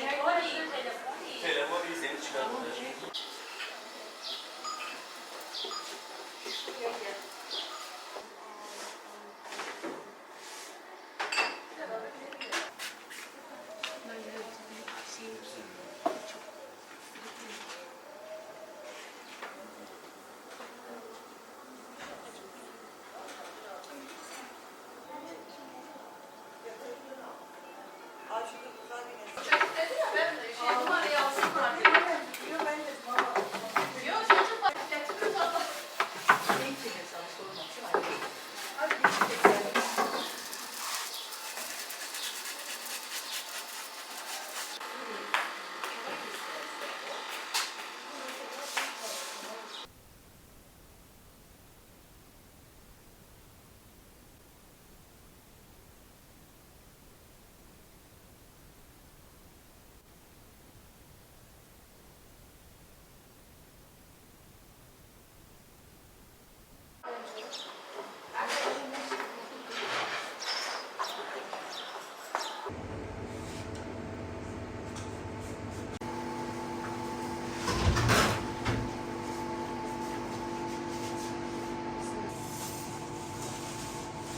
Telefon iyi, seni çıkartır. Çocuk dedi 집에서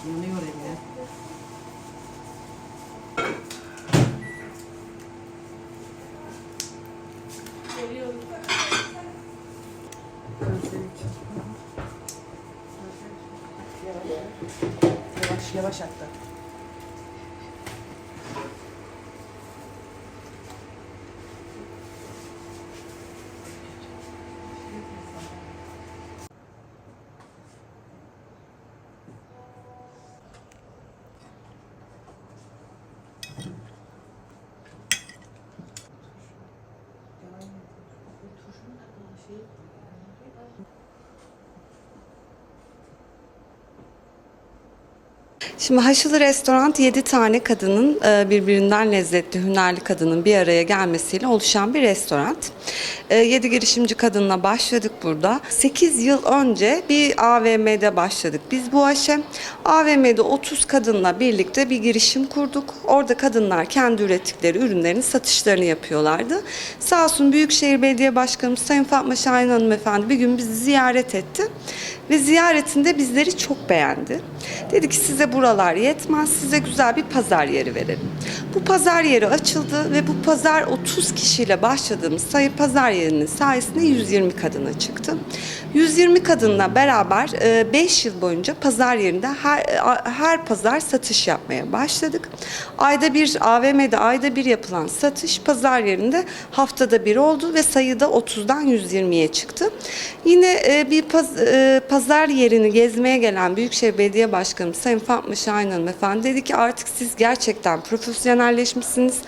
Yanıyor. Gözleri için. Yavaş yavaş hatta. Şimdi Haşılı Restoran 7 tane kadının e, birbirinden lezzetli, hünerli kadının bir araya gelmesiyle oluşan bir restoran. 7 girişimci kadınla başladık burada. 8 yıl önce bir AVM'de başladık biz bu aşe. AVM'de 30 kadınla birlikte bir girişim kurduk. Orada kadınlar kendi ürettikleri ürünlerin satışlarını yapıyorlardı. Sağ olsun Büyükşehir Belediye Başkanımız Sayın Fatma Şahin Hanımefendi bir gün bizi ziyaret etti. Ve ziyaretinde bizleri çok beğendi. Dedi ki size buralar yetmez, size güzel bir pazar yeri verelim. Bu pazar yeri açıldı ve bu pazar 30 kişiyle başladığımız sayı pazar yerinin sayesinde 120 kadına çıktı. 120 kadınla beraber 5 yıl boyunca pazar yerinde her, her pazar satış yapmaya başladık. Ayda bir AVM'de ayda bir yapılan satış pazar yerinde haftada bir oldu ve sayıda 30'dan 120'ye çıktı. Yine e, bir paz- e, pazar yerini gezmeye gelen Büyükşehir Belediye Başkanı Sayın Fatma Şahin Hanım Efendi dedi ki artık siz gerçekten profesyonelleşmişsiniz.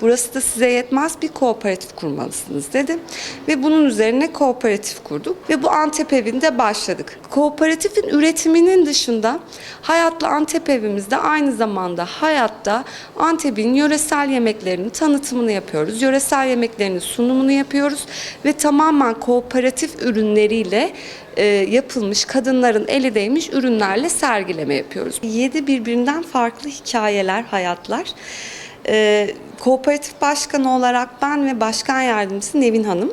Burası da size yetmez bir kooperatif kurmalısınız dedi. Ve bunun üzerine kooperatif kurduk ve bu Antep evinde başladık. Kooperatifin üretiminin dışında Hayatlı Antep evimizde aynı zamanda hayatta Antep'in yöresel yemeklerinin tanıtımını yapıyoruz. Yöresel yemeklerinin sunumunu yapıyoruz ve tamamen kooperatif ürünleriyle e, yapılmış kadınların eli değmiş ürünlerle sergileme yapıyoruz. Yedi birbirinden farklı hikayeler, hayatlar. E, kooperatif başkanı olarak ben ve başkan yardımcısı Nevin Hanım.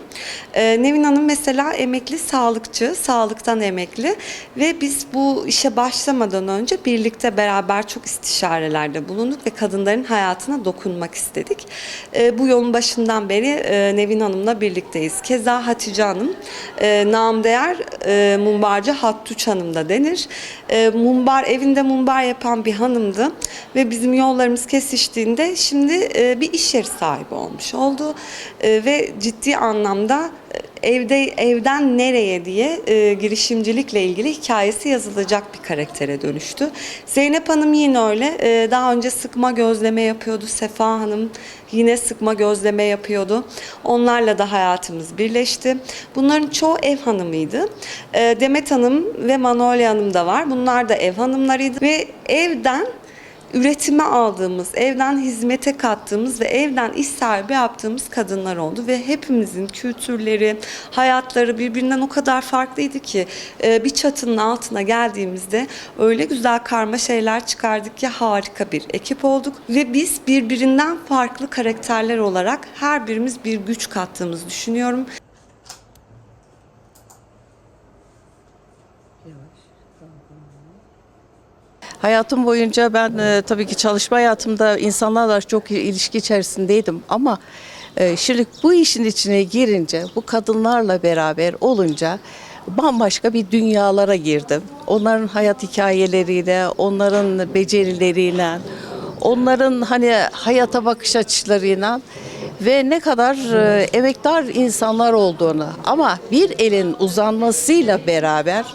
E, Nevin Hanım mesela emekli sağlıkçı, sağlıktan emekli ve biz bu işe başlamadan önce birlikte beraber çok istişarelerde bulunduk ve kadınların hayatına dokunmak istedik. E, bu yolun başından beri e, Nevin Hanım'la birlikteyiz. Keza Hatice Hanım, e, namdeğer e, mumbarcı Hattuç Hanım da denir. E, mumbar, evinde mumbar yapan bir hanımdı ve bizim yollarımız kesiştiğinde şimdi e, bir iş yeri sahibi olmuş oldu E, ve ciddi anlamda e, evde evden nereye diye e, girişimcilikle ilgili hikayesi yazılacak bir karaktere dönüştü. Zeynep Hanım yine öyle. E, daha önce sıkma gözleme yapıyordu. Sefa Hanım yine sıkma gözleme yapıyordu. Onlarla da hayatımız birleşti. Bunların çoğu ev hanımıydı. E, Demet Hanım ve Manolya Hanım da var. Bunlar da ev hanımlarıydı ve evden üretime aldığımız, evden hizmete kattığımız ve evden iş sahibi yaptığımız kadınlar oldu. Ve hepimizin kültürleri, hayatları birbirinden o kadar farklıydı ki e, bir çatının altına geldiğimizde öyle güzel karma şeyler çıkardık ki harika bir ekip olduk. Ve biz birbirinden farklı karakterler olarak her birimiz bir güç kattığımızı düşünüyorum. Hayatım boyunca ben e, tabii ki çalışma hayatımda insanlarla çok ilişki içerisindeydim ama e, şimdi bu işin içine girince, bu kadınlarla beraber olunca bambaşka bir dünyalara girdim. Onların hayat hikayeleriyle, onların becerileriyle, onların hani hayata bakış açılarıyla ve ne kadar e, emektar insanlar olduğunu ama bir elin uzanmasıyla beraber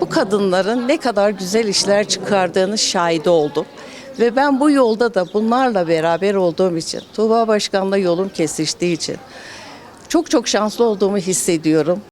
bu kadınların ne kadar güzel işler çıkardığını şahidi oldum. Ve ben bu yolda da bunlarla beraber olduğum için, Tuğba Başkan'la yolum kesiştiği için çok çok şanslı olduğumu hissediyorum.